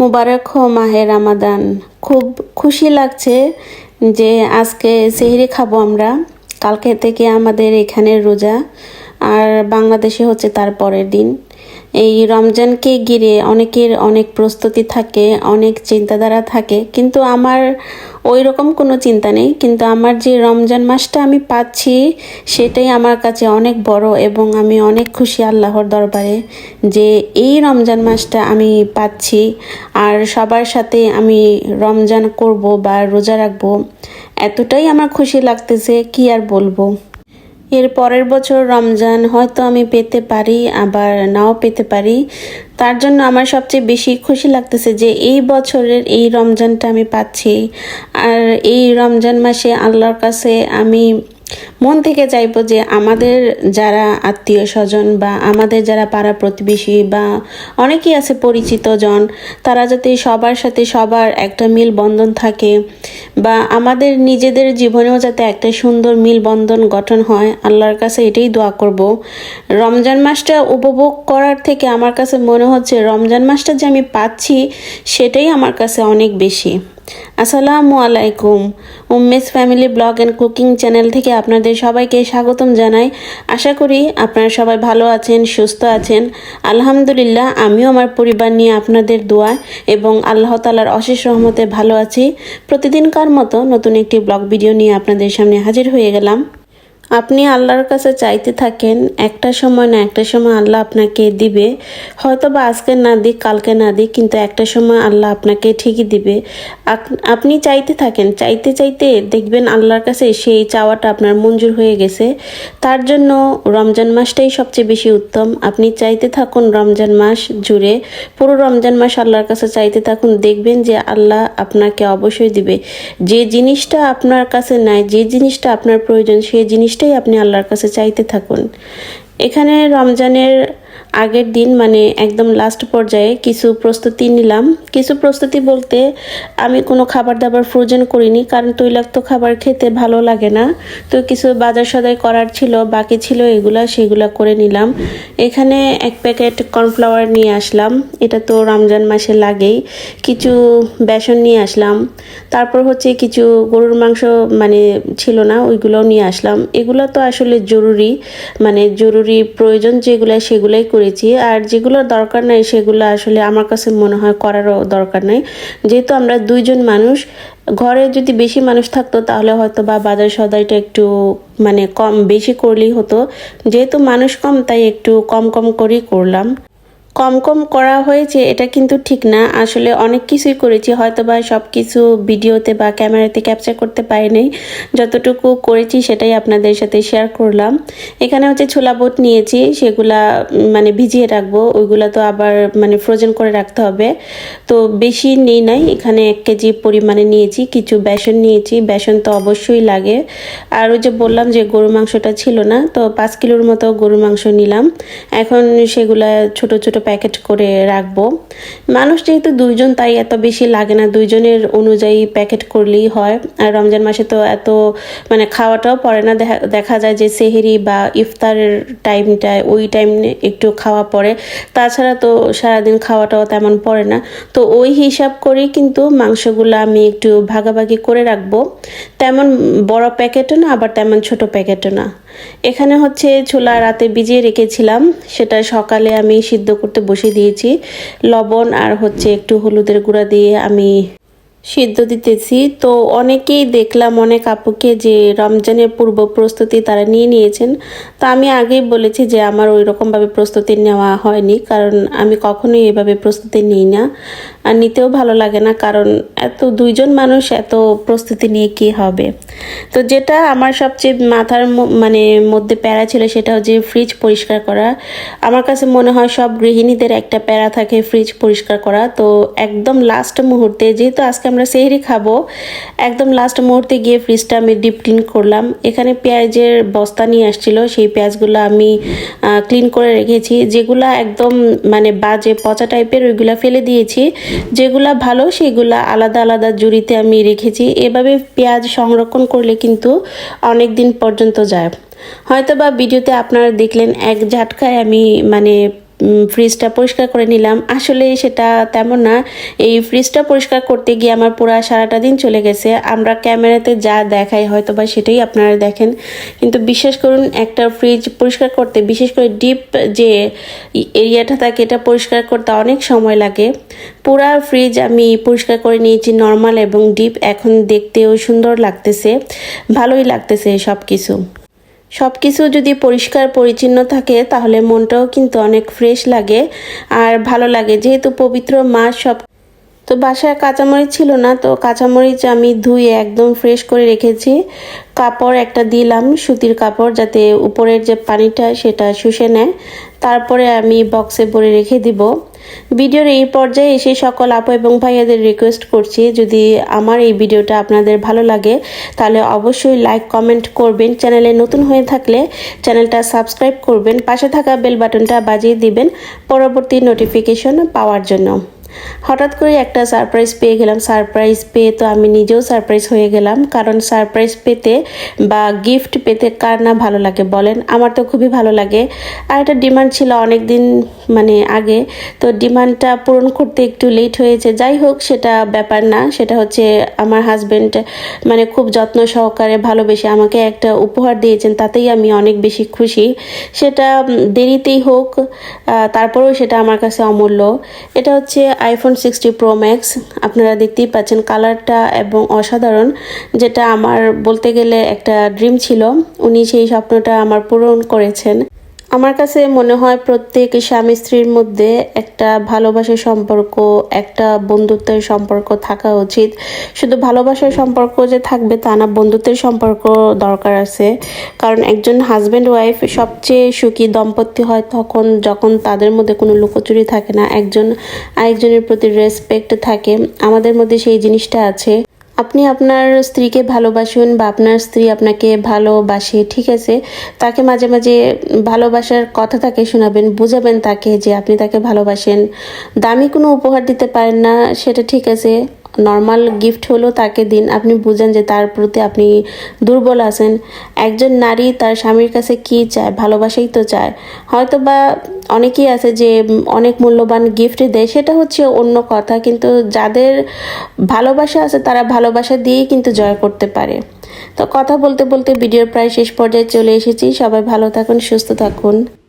মুবারক হো মাহে রামাদান। খুব খুশি লাগছে যে আজকে সেহরি খাব আমরা। কালকে থেকে আমাদের এখানে রোজা। আর বাংলাদেশে হচ্ছে তার পরের দিন। এই রমজানকে ঘিরে অনেকের অনেক প্রস্তুতি থাকে, অনেক চিন্তাধারা থাকে, কিন্তু আমার ওই রকম কোনো চিন্তা নেই। কিন্তু আমার যে রমজান মাসটা আমি পাচ্ছি, সেটাই আমার কাছে অনেক বড় এবং আমি অনেক খুশি আল্লাহর দরবারে যে এই রমজান মাসটা আমি পাচ্ছি। আর সবার সাথে আমি রমজান করব বা রোজা রাখব, এতটাই আমার খুশি লাগতেছে, কি আর বলব? এর পরের বছর রমজান, হয়তো আমি পেতে পারি, আবার নাও পেতে পারি। তার জন্য আমার সবচেয়ে বেশি খুশি লাগতেছে যে এই বছরের এই রমজানটা আমি পাচ্ছি। আর এই রমজান মাসে আল্লাহর কাছে আমি মন থেকে চাইব যে আমাদের যারা আত্মীয় স্বজন বা আমাদের যারা পাড়া প্রতিবেশী বা অনেকেই আছে পরিচিত জন, তারা যাতে সবার সাথে সবার একটা মিল বন্ধন থাকে বা আমাদের নিজেদের জীবনেও যাতে একটা সুন্দর মিল বন্ধন গঠন হয়, আল্লাহর কাছে এটাই দোয়া করব। রমজান মাসটা উপভোগ করার থেকে আমার কাছে মনে হচ্ছে রমজান মাসটা যে আমি পাচ্ছি, সেটাই আমার কাছে অনেক বেশি। আসসালামু আলাইকুম। উম্মেস family blog and cooking channel থেকে আপনাদের সবাইকে স্বাগতম জানাই। আশা করি আপনারা সবাই ভালো আছেন, সুস্থ আছেন। আলহামদুলিল্লাহ, আমিও আমার পরিবার নিয়ে আপনাদের দোয়া এবং আল্লাহ তালার অশেষ রহমতে ভালো আছি। প্রতিদিনকার মতো নতুন একটি ব্লগ ভিডিও নিয়ে আপনাদের সামনে হাজির হয়ে গেলাম। আপনি আল্লাহর কাছে চাইতে থাকেন, একটা সময় না একটা সময় আল্লাহ আপনাকে দিবে। হয়তো বা আজকে না দিক, কালকে না দিক, কিন্তু একটা সময় আল্লাহ আপনাকে ঠিকই দিবে। আপ- আপনি চাইতে থাকেন, চাইতে চাইতে দেখবেন আল্লাহর কাছে সেই চাওয়াটা আপনার মঞ্জুর হয়ে গেছে। তার জন্য রমজান মাসটাই সবচেয়ে বেশি উত্তম। আপনি চাইতে থাকুন রমজান মাস জুড়ে, পুরো রমজান মাস আল্লাহর কাছে চাইতে থাকুন, দেখবেন যে আল্লাহ আপনাকে অবশ্যই দিবে। যে জিনিসটা আপনার কাছে নাই, যে জিনিসটা আপনার প্রয়োজন সেই জিনিসটাই আপনি আল্লাহর কাছে চাইতে থাকুন। এখানে রমজানের আগের দিন মানে একদম লাস্ট পর্যায়ে কিছু প্রস্তুতি নিলাম। কিছু প্রস্তুতি বলতে আমি কোনো খাবার দাবার ফ্রোজেন করিনি, কারণ তৈলাক্ত খাবার খেতে ভালো লাগে না। তো কিছু বাজার সদাই করার ছিল, বাকি ছিল এগুলা, সেগুলা করে নিলাম। এখানে এক প্যাকেট কর্নফ্লাওয়ার নিয়ে আসলাম। এটা তো রমজান মাসে লাগেই। কিছু বেসন নিয়ে আসলাম। তারপর হচ্ছে কিছু গরুর মাংস মানে ছিল না, ওইগুলোও নিয়ে আসলাম। এগুলো তো আসলে জরুরি মানে জরুরি প্রয়োজন যেগুলো সেগুলাই করেছি। আর যেগুলো দরকার নাই সেগুলো আসলে আমার কাছে মনে হয় করারও দরকার নাই। যেহেতু আমরা দুইজন মানুষ, ঘরে যদি বেশি মানুষ থাকতো তাহলে হয়তো বা বাজার সদাইটা একটু মানে কম, বেশি করলেই হতো। যেহেতু মানুষ কম, তাই একটু কম কম করেই করলাম। কম কম করা হয়েছে, এটা কিন্তু ঠিক না। আসলে অনেক কিছুই করেছি হয়তো বা সব কিছু ভিডিওতে বা ক্যামেরাতে ক্যাপচার করতে পারিনি যতটুকু করেছি সেটাই আপনাদের সাথে শেয়ার করলাম। এখানে হচ্ছে ছোলা বোট নিয়েছি, সেগুলা মানে ভিজিয়ে রাখব। ওইগুলা তো আবার মানে ফ্রোজেন করে রাখতে হবে। তো বেশি নেই নাই, এখানে এক কেজি পরিমাণে নিয়েছি, কিছু বেসন নিয়েছি। বেসন তো অবশ্যই লাগে। আর ওই যে বললাম যে গরু মাংসটা ছিল না, তো পাঁচ কিলোর মতো গরু মাংস নিলাম। এখন সেগুলা ছোট ছোট প্যাকেট করে রাখব। মানুষ যেহেতু দুইজন, তাই এত বেশি লাগে না। দুইজনের অনুযায়ী প্যাকেট করলেই হয়। আর রমজান মাসে তো এত মানে খাওয়াটাও পড়ে না। দেখা দেখা যায় যে সেহেরি বা ইফতারের টাইমটায় ওই টাইম একটু খাওয়া পড়ে। তাছাড়া তো সারাদিন খাওয়াটাও তেমন পড়ে না। তো ওই হিসাব করেই কিন্তু মাংসগুলো আমি একটু ভাগাভাগি করে রাখব। তেমন বড় প্যাকেটও না, আবার তেমন ছোট প্যাকেটও না। এখানে হচ্ছে ছোলা রাতে ভিজিয়ে রেখেছিলাম। সেটা সকালে আমি সিদ্ধ করতে বসিয়ে দিয়েছি। লবণ আর হচ্ছে একটু হলুদের গুঁড়া দিয়ে আমি সিদ্ধ দিতেছি। তো অনেকেই দেখলাম, অনেক আপুকে যে রমজানের পূর্ব প্রস্তুতি তারা নিয়ে নিয়েছেন। তো আমি আগেই বলেছি যে আমার ওই রকমভাবে প্রস্তুতি নেওয়া হয়নি, কারণ আমি কখনোই এভাবে প্রস্তুতি নিই না। আর নিতেও ভালো লাগে না, কারণ এত দুইজন মানুষ, এত প্রস্তুতি নিয়ে কি হবে? তো যেটা আমার সবচেয়ে মাথার মানে মধ্যে প্যারা ছিল সেটা হচ্ছে ফ্রিজ পরিষ্কার করা। আমার কাছে মনে হয় সব গৃহিণীদের একটা প্যারা থাকে ফ্রিজ পরিষ্কার করা। তো একদম লাস্ট মুহূর্তে, যেহেতু আজকে আমরা সেহরি খাব, একদম লাস্ট মুহূর্তে গিয়ে ফ্রিজটা আমি ডিপ ক্লিন করলাম। এখানে পেঁয়াজের বস্তা নিয়ে আসছিল, সেই পেঁয়াজগুলো আমি ক্লিন করে রেখেছি। যেগুলা একদম মানে বাজে পচা টাইপের ওইগুলো ফেলে দিয়েছি। যেগুলা ভালো, সেগুলা আলাদা আলাদা জুড়িতে আমি রেখেছি। এভাবে পেঁয়াজ সংরক্ষণ করলে কিন্তু অনেক দিন পর্যন্ত যায়। হয়তোবা ভিডিওতে আপনারা দেখলেন, এক ঝাটকায় আমি মানে ফ্রিজটা পরিষ্কার করে নিলাম। আসলে সেটা তেমন না। এই ফ্রিজটা পরিষ্কার করতে গিয়ে আমার পুরো সারাটা দিন চলে গেছে। আমরা ক্যামেরাতে যা দেখাই হয়তো বা সেটাই আপনারা দেখেন। কিন্তু বিশ্বাস করুন, একটা ফ্রিজ পরিষ্কার করতে, বিশেষ করে ডিপ যে এরিয়াটা থাকে, এটা পরিষ্কার করতে অনেক সময় লাগে। পুরা ফ্রিজ আমি পরিষ্কার করে নিয়েছি নর্মাল এবং ডিপ এখন দেখতেও সুন্দর লাগতেছে। ভালোই লাগতেছে সব কিছু সব কিছু যদি পরিষ্কার পরিচ্ছন্ন থাকে, তাহলে মনটাও কিন্তু অনেক ফ্রেশ লাগে আর ভালো লাগে। যেহেতু পবিত্র মাস সব তো বাসায় কাঁচামরিচ ছিল না, তো কাঁচামরিচ আমি ধুয়ে একদম ফ্রেশ করে রেখেছি। কাপড় একটা দিলাম, সুতির কাপড় যাতে উপরের যে পানিটা, সেটা শুষে নেয়। তারপরে আমি বক্সে ভরে রেখে দিব। ভিডিওর এই পর্যায়ে এসে সকল আপু এবং ভাইয়াদের রিকোয়েস্ট করছি, যদি আমার এই ভিডিওটা আপনাদের ভালো লাগে, তাহলে অবশ্যই লাইক কমেন্ট করবেন। চ্যানেলে নতুন হয়ে থাকলে চ্যানেলটা সাবস্ক্রাইব করবেন। পাশে থাকা বেল বাটনটা বাজিয়ে দিবেন। পরবর্তী নোটিফিকেশন পাওয়ার জন্য। হঠাৎ করে একটা সারপ্রাইজ পেয়ে গেলাম। সারপ্রাইজ পেয়ে তো আমি নিজেও সারপ্রাইজ হয়ে গেলাম। কারণ সারপ্রাইজ পেতে বা গিফট পেতে কার না ভালো লাগে বলেন? আমার তো খুবই ভালো লাগে। আর একটা ডিমান্ড ছিল অনেক দিন মানে আগে। তো ডিমান্ডটা পূরণ করতে একটু লেট হয়েছে। যাই হোক, সেটা ব্যাপার না। সেটা হচ্ছে আমার হাজব্যান্ড মানে খুব যত্ন সহকারে ভালোবেসে আমাকে একটা উপহার দিয়েছেন। তাতেই আমি অনেক বেশি খুশি। সেটা দেরিতেই হোক তারপরেও সেটা আমার কাছে অমূল্য। এটা হচ্ছে আইফোন সিক্সটি প্রো ম্যাক্স আপনারা দেখতেই পাচ্ছেন কালারটা এবং অসাধারণ, যেটা আমার বলতে গেলে একটা ড্রিম ছিল। উনি সেই স্বপ্নটা আমার পূরণ করেছেন। আমার কাছে মনে হয় প্রত্যেক স্বামী স্ত্রীর মধ্যে একটা ভালোবাসার সম্পর্ক, একটা বন্ধুত্বের সম্পর্ক থাকা উচিত। শুধু ভালোবাসার সম্পর্ক যে থাকবে তা না, বন্ধুত্বের সম্পর্ক দরকার আছে। কারণ একজন হাজব্যান্ড ওয়াইফ সবচেয়ে সুখী দম্পতি হয় তখন যখন তাদের মধ্যে কোনো লুকোচুরি থাকে না, একজন আরেকজনের প্রতি রেসপেক্ট থাকে। আমাদের মধ্যে সেই জিনিসটা আছে। আপনি আপনার স্ত্রীকে ভালোবাসুন বা আপনার স্ত্রী আপনাকে ভালোবাসে, ঠিক আছে? তাকে মাঝে মাঝে ভালোবাসার কথা তাকে শোনাবেন, বুঝাবেন তাকে যে আপনি তাকে ভালোবাসেন। দামি কোনো উপহার দিতে পারেন না, সেটা ঠিক আছে। নর্মাল গিফট হলো তাকে দিন। আপনি বুঝেন যে তার প্রতি আপনি দুর্বল আছেন। একজন নারী তার স্বামীর কাছে কি চায়? ভালোবাসাই তো চায়। হয়তো বা অনেকেই আছে যে অনেক মূল্যবান গিফট দেয়, সেটা হচ্ছে অন্য কথা। কিন্তু যাদের ভালোবাসা আছে, তারা ভালোবাসা দিয়েই কিন্তু জয় করতে পারে। তো কথা বলতে বলতে ভিডিওর প্রায় শেষ পর্যায়ে চলে এসেছি। সবাই ভালো থাকুন, সুস্থ থাকুন।